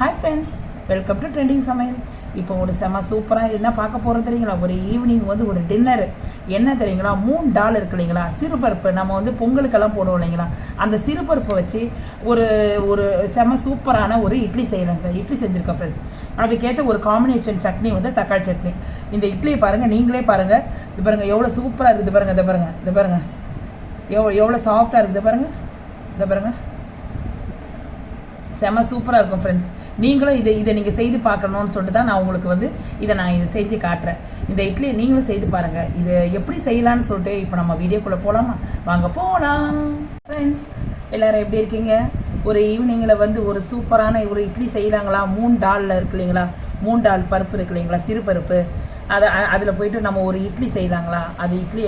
Hi friends welcome to trending சமையல் இப்போ ஒரு செம சூப்பராக என்ன பார்க்க போகிறோம் தெரியுங்களா? ஒரு ஈவினிங் வந்து ஒரு டின்னர் என்ன தெரியுங்களா? மூணு டால் இருக்கு இல்லைங்களா? சிறுபருப்பு. நம்ம வந்து பொங்கலுக்கெல்லாம் போடுவோம் இல்லைங்களா? அந்த சிறுபருப்பை வச்சு ஒரு ஒரு செம சூப்பரான ஒரு இட்லி செய்கிறேங்க இட்லி செஞ்சுருக்கேன் ஃப்ரெண்ட்ஸ் அதுக்கேற்ற ஒரு காம்பினேஷன் சட்னி வந்து தக்காளி சட்னி. இந்த இட்லியை பாருங்கள் நீங்களே பாருங்கள் இது பாருங்கள் எவ்வளோ சூப்பராக இருக்குது பாருங்கள் இதை பாருங்கள் இதை பாருங்கள் எவ்வளோ எவ்வளோ சாஃப்டாக இருக்குது பாருங்கள் இதை பாருங்கள் செம சூப்பராக இருக்கும் ஃப்ரெண்ட்ஸ் நீங்களும் இதை இதை நீங்கள் செய்து பார்க்கணும்னு சொல்லிட்டு தான் நான் உங்களுக்கு வந்து இதை நான் இதை செஞ்சு காட்டுறேன். இந்த இட்லி நீங்களும் செய்து பாருங்கள் இதை எப்படி செய்யலான்னு சொல்லிட்டு இப்போ நம்ம வீடியோக்குள்ளே போகலாமா வாங்க போகலாம் ஃப்ரெண்ட்ஸ் எல்லோரும் எப்படி இருக்கீங்க? ஒரு ஈவினிங்கில் வந்து ஒரு சூப்பரான ஒரு இட்லி செய்யலாங்களா? மூணு டாலில் இருக்கு இல்லைங்களா? மூணு டால் பருப்பு இருக்கு இல்லைங்களா? சிறு பருப்பு. அதை அதில் போயிட்டு நம்ம ஒரு இட்லி செய்யலாங்களா? அது இட்லி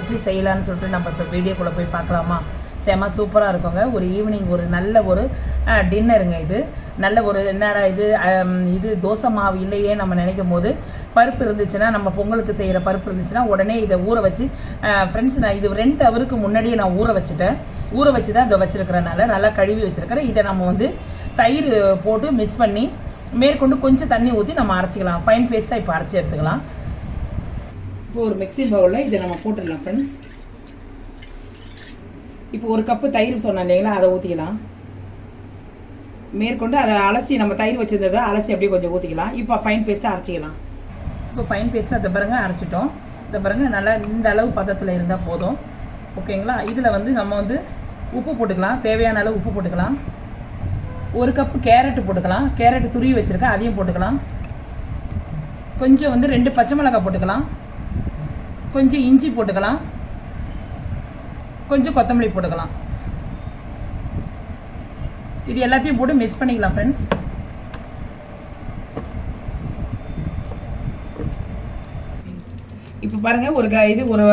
எப்படி செய்யலான்னு சொல்லிட்டு நம்ம இப்போ வீடியோக்குள்ளே போய் பார்க்கலாமா? செம சூப்பராக இருக்குங்க. ஒரு ஈவினிங் ஒரு நல்ல ஒரு டின்னருங்க இது. நல்ல ஒரு என்னடா இது இது தோசை மாவு இல்லையே நம்ம நினைக்கும் போது பருப்பு இருந்துச்சுன்னா நம்ம பொங்கலுக்கு செய்கிற பருப்பு இருந்துச்சுன்னா உடனே இதை ஊற வச்சு ஃப்ரெண்ட்ஸ் நான் இது ரெண்டு அவருக்கு முன்னாடியே நான் ஊற வச்சுட்டேன். ஊற வச்சு தான் இதை வச்சுருக்கிறனால நல்லா கழுவி வச்சுருக்கிறேன். இதை நம்ம வந்து தயிர் போட்டு மிஸ் பண்ணி மேற்கொண்டு கொஞ்சம் தண்ணி ஊற்றி நம்ம அரைச்சிக்கலாம். ஃபைன் பேஸ்ட்டாக இப்போ அரைச்சி எடுத்துக்கலாம். இப்போ ஒரு மிக்சி பவுலில் இதை நம்ம போட்டுடலாம் ஃப்ரெண்ட்ஸ் இப்போ ஒரு கப்பு தயிர் சொன்னேன் இல்லைங்களா அதை ஊற்றிக்கலாம் மேற்கொண்டு அதை அலசி நம்ம தயிர் வச்சுருந்ததை அலசி அப்படியே கொஞ்சம் ஊற்றிக்கலாம் இப்போ ஃபைன் பேஸ்ட்டாக அரைச்சிக்கலாம். இப்போ ஃபைன் பேஸ்ட்டாக அதை பாருங்க அரைச்சிட்டோம். இந்த பாருங்க நல்லா இந்த அளவு பதத்தில் இருந்தால் போதும். ஓகேங்களா? இதில் வந்து நம்ம வந்து உப்பு போட்டுக்கலாம். தேவையான அளவு உப்பு போட்டுக்கலாம். ஒரு கப்பு கேரட்டு போட்டுக்கலாம். கேரட்டு துருவி வச்சுருக்கேன் அதையும் போட்டுக்கலாம். கொஞ்சம் வந்து ரெண்டு பச்சை மிளகாய் போட்டுக்கலாம். கொஞ்சம் இஞ்சி போட்டுக்கலாம். கொஞ்சம் கொத்தமல்லி போட்டுக்கலாம். இது எல்லாத்தையும் போட்டு மிக்ஸ் பண்ணிக்கலாம் ஃப்ரெண்ட்ஸ் இப்போ பாருங்கள் ஒரு க இது ஒரு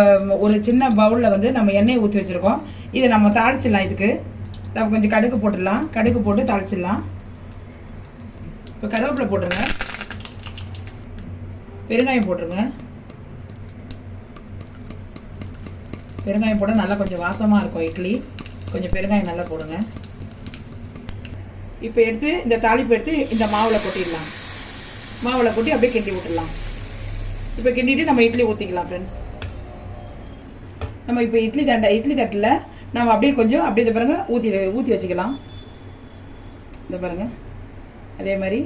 ஒரு சின்ன பவுலில் வந்து நம்ம எண்ணெயை ஊற்றி வச்சுருக்கோம். இதை நம்ம தாளிச்சிடலாம் இதுக்கு. நம்ம கொஞ்சம் கடுகு போட்டுடலாம். கடுகு போட்டு தாளிச்சிடலாம். இப்போ கருவேப்பிலை போட்டுருங்க. பெருங்காயம் போட்டுருங்க. பெருங்காயம் போட நல்லா கொஞ்சம் வாசமாக இருக்கும் இட்லி. கொஞ்சம் பெருங்காயம் நல்லா போடுங்க. இப்போ எடுத்து இந்த தாளிப்பு எடுத்து இந்த மாவில் கொட்டிடலாம். மாவில் கொட்டி அப்படியே கிண்டி விட்டுடலாம். இப்போ கிண்டிட்டு நம்ம இட்லி ஊற்றிக்கலாம் ஃப்ரெண்ட்ஸ் நம்ம இப்போ இட்லி தண்டை இட்லி தட்டில் நம்ம அப்படியே கொஞ்சம் அப்படியே இந்த பாருங்க ஊற்றி ஊற்றி வச்சுக்கலாம். இந்த பாருங்க. அதே மாதிரி.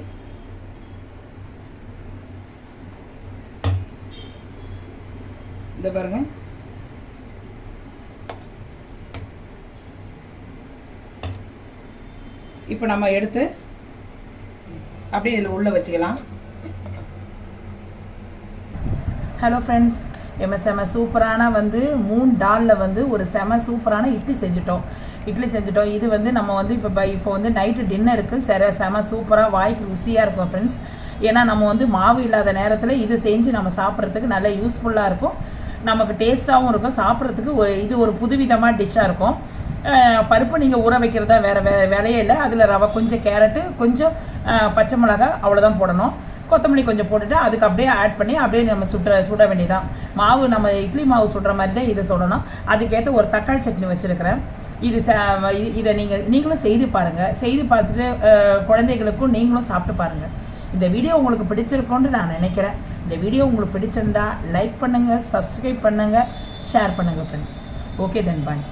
இந்த பாருங்கள் இப்போ நம்ம எடுத்து அப்படியே இதில் உள்ளே வச்சுக்கலாம். ஹலோ ஃப்ரெண்ட்ஸ் எம்ம செம சூப்பரான வந்து மூணு டாலில் வந்து ஒரு செம சூப்பரான இட்லி செஞ்சுட்டோம். இட்லி செஞ்சுட்டோம். இது வந்து நம்ம வந்து இப்போ இப்போ வந்து நைட்டு டின்னருக்கு செர செம சூப்பராக வாய்க்கு ருசியாக இருக்கும் ஃப்ரெண்ட்ஸ் ஏன்னா நம்ம வந்து மாவு இல்லாத நேரத்தில் இது செஞ்சு நம்ம சாப்பிட்றதுக்கு நல்ல யூஸ்ஃபுல்லாக இருக்கும். நமக்கு டேஸ்ட்டாகவும் இருக்கும். சாப்பிட்றதுக்கு இது ஒரு புதுவிதமாக டிஷ்ஷாக இருக்கும். பருப்பு நீங்கள் ஊற வைக்கிறதா வேறு வே வேலையே இல்லை. அதில் ரவை கொஞ்சம் கேரட்டு கொஞ்சம் பச்சை மிளகா அவ்வளோதான் போடணும். கொத்தமல்லி கொஞ்சம் போட்டுட்டு அதுக்கு அப்படியே ஆட் பண்ணி அப்படியே நம்ம சுட்ட சுட வேண்டியதான் மாவு நம்ம இட்லி மாவு சுடுற மாதிரி தான் இதை சுடணும். அதுக்கேற்ற ஒரு தக்காளி சட்னி வச்சுருக்கிறேன். இது ச இதை நீங்கள் நீங்களும் செய்து பாருங்கள் செய்து பார்த்துட்டு குழந்தைகளுக்கும் நீங்களும் சாப்பிட்டு பாருங்கள் இந்த வீடியோ உங்களுக்கு பிடிச்சிருக்கோன்னு நான் நினைக்கிறேன். இந்த வீடியோ உங்களுக்கு பிடிச்சிருந்தா லைக் பண்ணுங்கள் சப்ஸ்கிரைப் பண்ணுங்கள் ஷேர் பண்ணுங்கள் ஃப்ரெண்ட்ஸ் ஓகே தென் பாய்